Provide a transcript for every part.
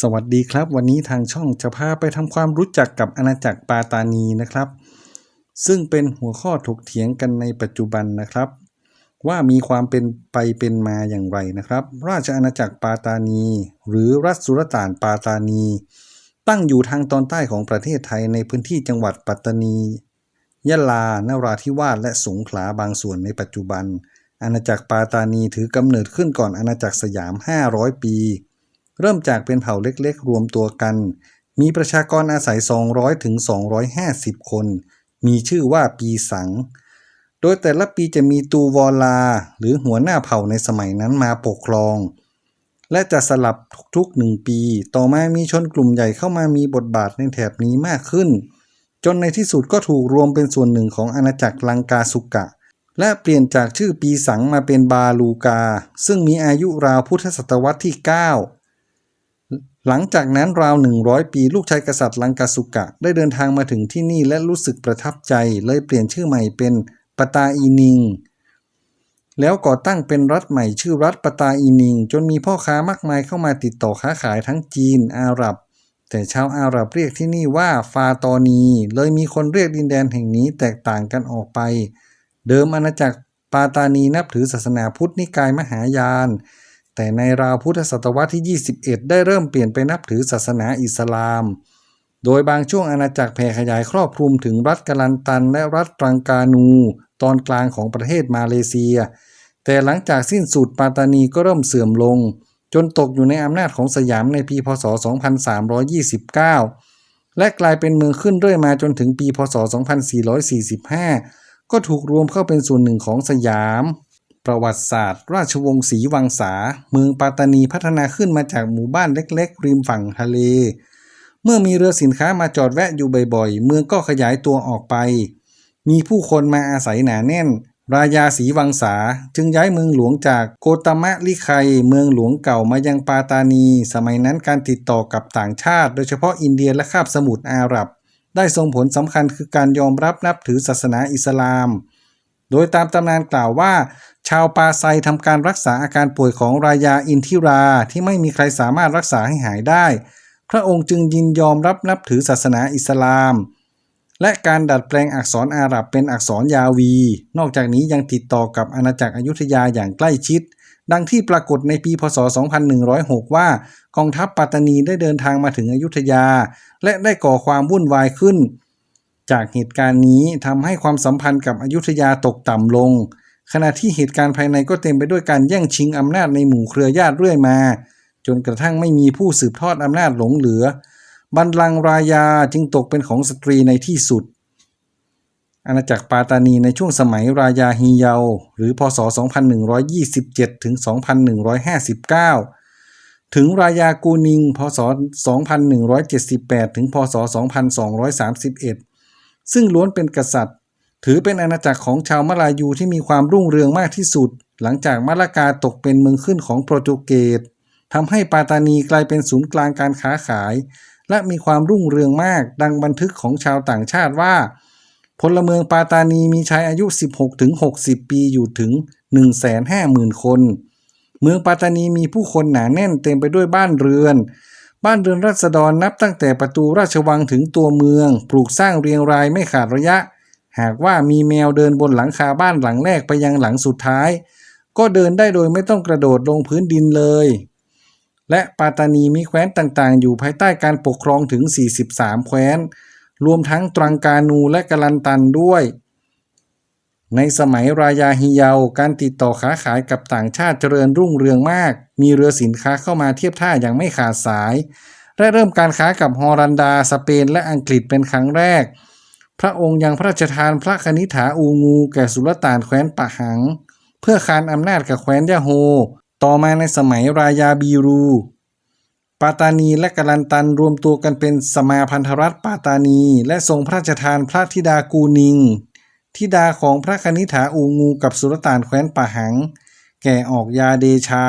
สวัสดีครับ วันนี้ทางช่องจะพาไปทำความรู้จักกับอาณาจักรปาตานีนะครับ ซึ่งเป็นหัวข้อถกเถียงกันในปัจจุบันนะครับ ว่ามีความเป็นไปเป็นมาอย่างไรนะครับ ราชอาณาจักรปาตานี หรือรัฐสุลต่านปาตานี ตั้งอยู่ทางตอนใต้ของประเทศไทยในพื้นที่จังหวัดปัตตานี ยะลา นราธิวาสและสงขลาบางส่วนในปัจจุบัน อาณาจักรปาตานีถือกำเนิดขึ้นก่อนอาณาจักรสยาม 500 ปี เริ่มจากเป็นเผ่าเล็กๆ รวมตัวกัน มีประชากรอาศัย 200ถึง250 คน มีชื่อว่าปีสัง โดยแต่ละปีจะมีตูวอลา หรือหัวหน้าเผ่าในสมัยนั้นมาปกครอง และจะสลับทุกๆหนึ่งปี ต่อมามีชนกลุ่มใหญ่เข้ามามีบทบาทในแถบนี้มากขึ้น จนในที่สุดก็ถูกรวมเป็นส่วนหนึ่งของอาณาจักรลังกาสุกะและเปลี่ยนจากชื่อปีสังมาเป็นบาลูกา ซึ่งมีอายุราวพุทธศตวรรษที่ 9 หลังจากนั้นราว 100 ปี ลูกชายกษัตริย์ลังกาสุกะ ได้เดินทางมาถึงที่นี่และรู้สึกประทับใจ เลยเปลี่ยนชื่อใหม่เป็นปตาอีนิง แล้วก่อตั้งเป็นรัฐใหม่ชื่อรัฐปตาอีนิง จนมีพ่อค้ามากมายเข้ามาติดต่อค้าขายทั้งจีนอาหรับ แต่ชาวอาหรับเรียกที่นี่ว่าฟาตอนี เลยมีคนเรียกดินแดนแห่งนี้แตกต่างกันออกไป เดิมอาณาจักรปาตานีนับถือศาสนาพุทธนิกายมหายาน แต่ในราวพุทธศตวรรษที่ 21 ได้เริ่มเปลี่ยนไปนับถือศาสนาอิสลาม โดยบางช่วงอาณาจักรแผ่ขยายครอบคลุมถึงรัฐกาลันตัน และรัฐตรังกานู ตอนกลางของประเทศมาเลเซีย แต่หลังจากสิ้นสุดปาตานีก็เริ่มเสื่อมลง จนตกอยู่ในอำนาจของสยามในปีพศ 2329 และกลายเป็นเมืองขึ้นเรื่อยมาจนถึงปีพศ 2445 ก็ถูกรวมเข้าเป็นส่วนหนึ่งของสยาม ประวัติศาสตร์ ราชวงศ์ศรีวังสาเมืองปาตานีพัฒนาขึ้นมาจากหมู่บ้านเล็กๆ ริมฝั่งทะเล เมื่อมีเรือสินค้ามาจอดแวะอยู่บ่อยๆ เมืองก็ขยายตัวออกไป มีผู้คนมาอาศัยหนาแน่น รายาศรีวังสาจึงย้ายเมืองหลวงจากโกตามะลิไคเมืองหลวงเก่ามายังปาตานี สมัยนั้นการติดต่อกับต่างชาติ โดยเฉพาะอินเดียและคาบสมุทรอาหรับ ได้ส่งผลสำคัญคือการยอมรับนับถือศาสนาอิสลาม โดยตามตำนานกล่าวว่า ชาวปาไซทำการรักษาอาการป่วยของรายาอินทิราที่ไม่มีใครสามารถรักษาให้หายได้ พระองค์จึงยินยอมรับนับถือศาสนาอิสลาม และการดัดแปลงอักษรอาหรับเป็นอักษรยาวี นอกจากนี้ยังติดต่อกับอาณาจักรอยุธยาอย่างใกล้ชิดดังที่ปรากฏในปีพศ 2106 ว่ากองทัพปัตตานีได้เดินทางมาถึงอยุธยา และได้ก่อความวุ่นวายขึ้น จากเหตุการณ์นี้ทำให้ความสัมพันธ์กับอยุธยาตกต่ำลง ขณะที่เหตุการณ์ภายในก็เต็มไปด้วยการแย่งชิงอำนาจในหมู่เครือญาติเรื่อยมา จนกระทั่งไม่มีผู้สืบทอดอำนาจหลงเหลือ บัลลังก์รายาจึงตกเป็นของสตรีในที่สุด อาณาจักรปาตานีในช่วงสมัยรายาฮีเยา หรือพศ 2127 ถึง 2159ถึงรายากูนิง พศ 2178 ถึง พศ 2231 ซึ่งล้วนเป็นกษัตริย์ ถือเป็นอาณาจักรของชาวมาลายูที่มีความรุ่งเรืองมากที่สุด หลังจากมาลากาตกเป็นเมืองขึ้นของโปรตุเกสทำให้ปาตานีกลายเป็นศูนย์กลางการค้าขาย และมีความรุ่งเรืองมากดังบันทึกของชาวต่างชาติว่า พลเมืองปาตานีมีชายอายุ 16-60 ปีอยู่ถึง 150,000 คน เมืองปาตานีมีผู้คนหนาแน่นเต็มไปด้วยบ้านเรือน บ้านเรือนราษฎรนับตั้งแต่ประตูราชวังถึงตัวเมือง ปลูกสร้างเรียงรายไม่ขาดระยะ หากว่ามีแมวเดินบนหลังคาบ้านหลังแรกไปยังหลังสุดท้าย ก็เดินได้โดยไม่ต้องกระโดดลงพื้นดินเลย และปาตานีมีแคว้นต่างๆ อยู่ภายใต้การปกครองถึง 43 แคว้น รวมทั้งตรังกานูและกะลันตันด้วย ในสมัยรายาฮิเยา การติดต่อค้าขายกับต่างชาติเจริญรุ่งเรืองมาก มีเรือสินค้าเข้ามาเทียบท่าอย่างไม่ขาดสายและเริ่มการค้ากับฮอลันดา สเปน และอังกฤษเป็นครั้งแรก พระองค์ยังพระราชทานพระคณิฐาอูงู แก่สุลต่านแคว้นปะหัง เพื่อคานอำนาจกับแคว้นยะโฮ ต่อมาในสมัยรายาบีรู ปาตานีและกาลันตันรวมตัวกันเป็นสมาพันธรัฐปาตานี และทรงพระราชทานพระธิดากูนิง ธิดาของพระคณิษฐาอูงูกับสุลต่านแคว้นปะหัง แก่ออกยาเดชา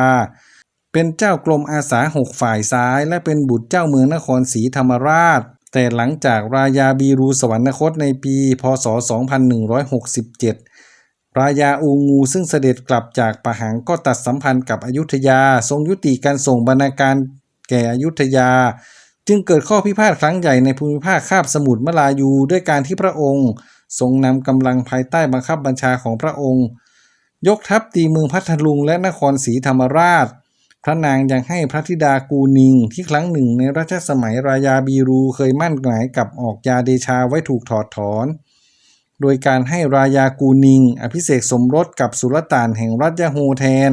เป็นเจ้ากรมอาสาหกฝ่ายซ้าย และเป็นบุตรเจ้าเมืองนครศรีธรรมราช แต่หลังจากรายาบีรูสวรรคตในปี พศ 2167 รายาอูงูซึ่งเสด็จกลับจากปะหังก็ตัดสัมพันธ์กับอยุธยา ทรงยุติการส่งบรรณาการแก่อยุธยา จึงเกิดข้อพิพาทครั้งใหญ่ในภูมิภาคคาบสมุทรมลายูด้วยการที่พระองค์ ทรงนำกำลังภายใต้บังคับบัญชาของพระองค์ ยกทัพตีเมืองพัทลุงและนครศรีธรรมราช พระนางยังให้พระธิดากูนิง ที่ครั้งหนึ่งในรัชสมัยรายาบีรูเคยมั่นหมายกับออกยาเดชาไว้ถูกถอดถอน โดยการให้รายากูนิง อภิเษกสมรสกับสุลต่านแห่งรัฐยะโฮแทน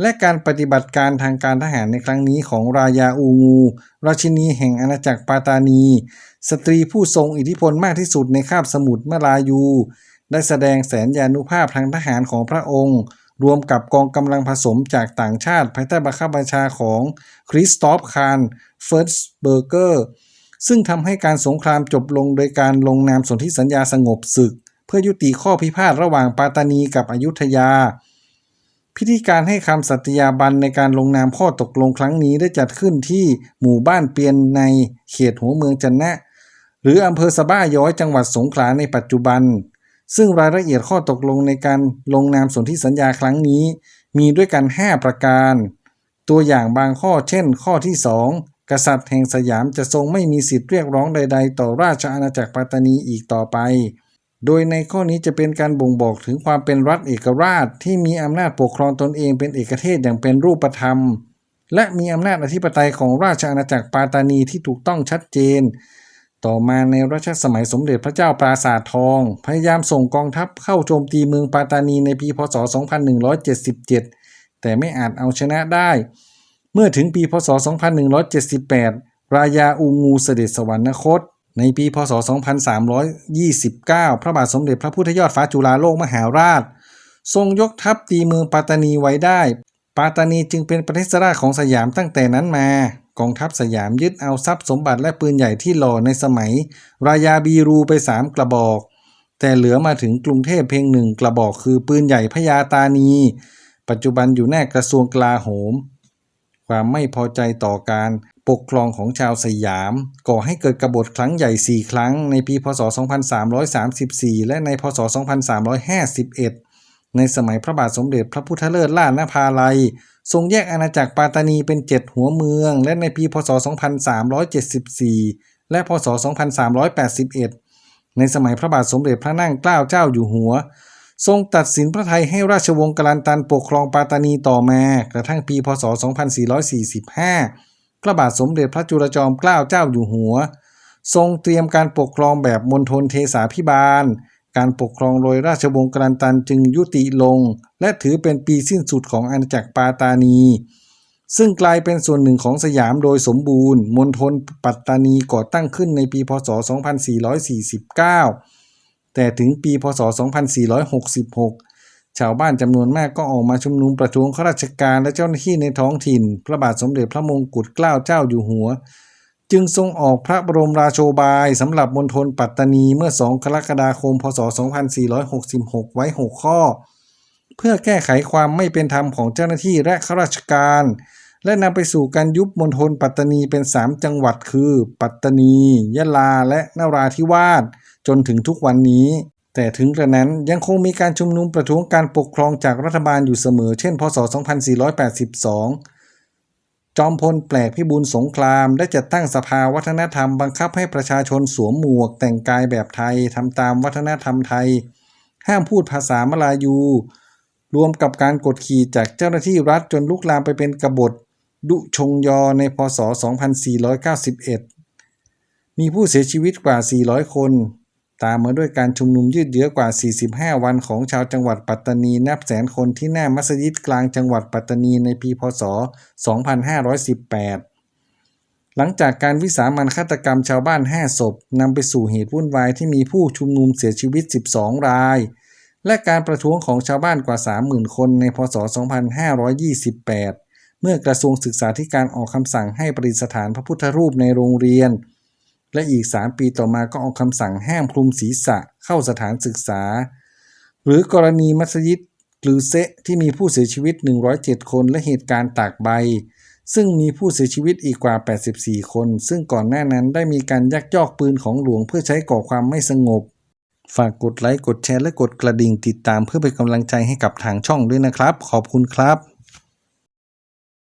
และการปฏิบัติการทางการทหารในครั้งนี้ของรายาอูงู ราชินีแห่งอาณาจักรปาตานี สตรีผู้ทรงอิทธิพลมากที่สุดในคาบสมุทรมลายู ได้แสดงแสนยานุภาพทางทหารของพระองค์ รวมกับกองกำลังผสมจากต่างชาติ ภายใต้บังคับบัญชาของคริสตอฟคาร์นเฟิร์สเบอร์เกอร์ซึ่งทำให้การสงครามจบลงโดยการลงนามสนธิสัญญาสงบศึก เพื่อยุติข้อพิพาทระหว่างปาตานีกับอยุธยา พิธีการให้คำสัตยาบันในการลงนามข้อตกลงครั้งนี้ได้จัดขึ้นที่หมู่บ้านเปียนในเขตหัวเมืองจันนะ หรืออำเภอสะบ้าย้อยจังหวัดสงขลาในปัจจุบัน ซึ่งรายละเอียดข้อตกลงในการลงนามสนธิสัญญาครั้งนี้ มีด้วยกัน 5 ประการ ตัวอย่างบางข้อเช่น ข้อที่ 2 กษัตริย์แห่งสยามจะทรงไม่มีสิทธิ์เรียกร้องใด ๆ ต่อราชอาณาจักรปัตตานีอีกต่อไป โดยในข้อนี้จะเป็นการบ่งบอกถึงความเป็นรัฐเอกราช ที่มีอำนาจปกครองตนเองเป็นเอกเทศอย่างเป็นรูปธรรม และมีอำนาจอธิปไตยของราชอาณาจักรปาตานีที่ถูกต้องชัดเจน ต่อมาในรัชสมัยสมเด็จพระเจ้าปราสาททอง พยายามส่งกองทัพเข้าโจมตีเมืองปาตานีในปีพศ 2177 แต่ไม่อาจเอาชนะได้ เมื่อถึงปีพศ 2178 รายาอูงูเสด็จสวรรคต ในปีพศ 2329 พระบาทสมเด็จพระพุทธยอดฟ้าจุฬาโลกมหาราช ทรงยกทัพตีเมืองปาตานีไว้ได้ปาตานีจึงเป็นประเทศราชของสยามตั้งแต่นั้นมากองทัพสยามยึดเอาทรัพย์สมบัติและปืนใหญ่ที่หล่อในสมัย รายาบีรูไปสามกระบอก แต่เหลือมาถึงกรุงเทพเพียงหนึ่งกระบอกคือปืนใหญ่พญาตานี ปัจจุบันอยู่แน่กระทรวงกลาโหม ความไม่พอใจต่อการปกครองของชาวสยาม ก่อให้เกิดกบฏครั้งใหญ่ 4 ครั้งในปีพศ 2334 และในพศ 2351 ในสมัยพระบาทสมเด็จพระพุทธเลิศล่านภาลัย ทรงแยกอาณาจักรปาตานีเป็น 7 หัวเมือง และในปีพศ 2374 และพศ 2381 ในสมัยพระบาทสมเด็จพระนั่งเกล้าเจ้าอยู่หัว ทรงตัดสินพระไทยให้ราชวงศ์กลันตันปกครองปาตานีต่อมา กระทั่งปีพศ 2445 พระบาทสมเด็จพระจุลจอมเกล้าเจ้าอยู่หัว ทรงเตรียมการปกครองแบบมณฑลเทสาพิบาล การปกครองโดยราชวงศ์กลันตันจึงยุติลง และถือเป็นปีสิ้นสุดของอาณาจักรปาตานี ซึ่งกลายเป็นส่วนหนึ่งของสยามโดยสมบูรณ์ มณฑลปัตตานีก่อตั้งขึ้นในปีพศ 2449 แต่ถึงปีพศ 2466 ชาวบ้านจำนวนมากก็ออกมาชุมนุมประท้วงข้าราชการและเจ้าหน้าที่ในท้องถิ่น พระบาทสมเด็จพระมงกุฎเกล้าเจ้าอยู่หัว จึงทรงออกพระบรมราโชบายสำหรับมณฑลปัตตานีเมื่อ 2 กรกฎาคม พศ 2466 ไว้ 6 ข้อ เพื่อแก้ไขความไม่เป็นธรรมของเจ้าหน้าที่และข้าราชการและนำไปสู่การยุบมณฑลปัตตานีเป็น 3 จังหวัดคือ ปัตตานี ยะลา และนราธิวาส จนถึงทุกวันนี้ แต่ถึงกระนั้นยังคงมีการชุมนุมประท้วงการปกครองจากรัฐบาลอยู่เสมอ เช่น พศ 2482 จอมพลแปลกพิบูลสงครามได้จัดตั้งสภาวัฒนธรรมบังคับให้ประชาชนสวมหมวก แต่งกายแบบไทยทำตามวัฒนธรรมไทย ห้ามพูดภาษามลายู รวมกับการกดขี่จากเจ้าหน้าที่รัฐจนลุกลามไปเป็นกบฏดุชงยอในพศ 2491 มีผู้เสียชีวิตกว่า 400 คน ตามมาด้วยการชุมนุมยืดเยื้อกว่า 45 วันของชาวจังหวัดปัตตานีนับแสนคนที่หน้ามัสยิดกลางจังหวัดปัตตานีในปีพศ 2518 หลังจากการวิสามันฆาตกรรมชาวบ้าน 5 ศพนำไปสู่เหตุวุ่นวายที่มีผู้ชุมนุมเสียชีวิต 12 ราย และการประท้วงของชาวบ้านกว่า 30,000 คนในพศ 2528 เมื่อกระทรวงศึกษาธิการออกคำสั่งให้ประดิษฐานพระพุทธรูปในโรงเรียน และอีก 3 ปีต่อมาก็ออกคำสั่งห้ามคลุมศีรษะเข้าสถานศึกษา หรือกรณีมัสยิดกลือเซที่มีผู้เสียชีวิต 107 คนและเหตุการณ์ตากใบ ซึ่งมีผู้เสียชีวิตอีกกว่า 84 คน ซึ่งก่อนหน้านั้นได้มีการยักยอกปืนของหลวงเพื่อใช้ก่อความไม่สงบ ฝากกดไลค์กดแชร์และกดกระดิ่งติดตามเพื่อเป็นกำลังใจให้กับทางช่องด้วยนะครับ ขอบคุณครับ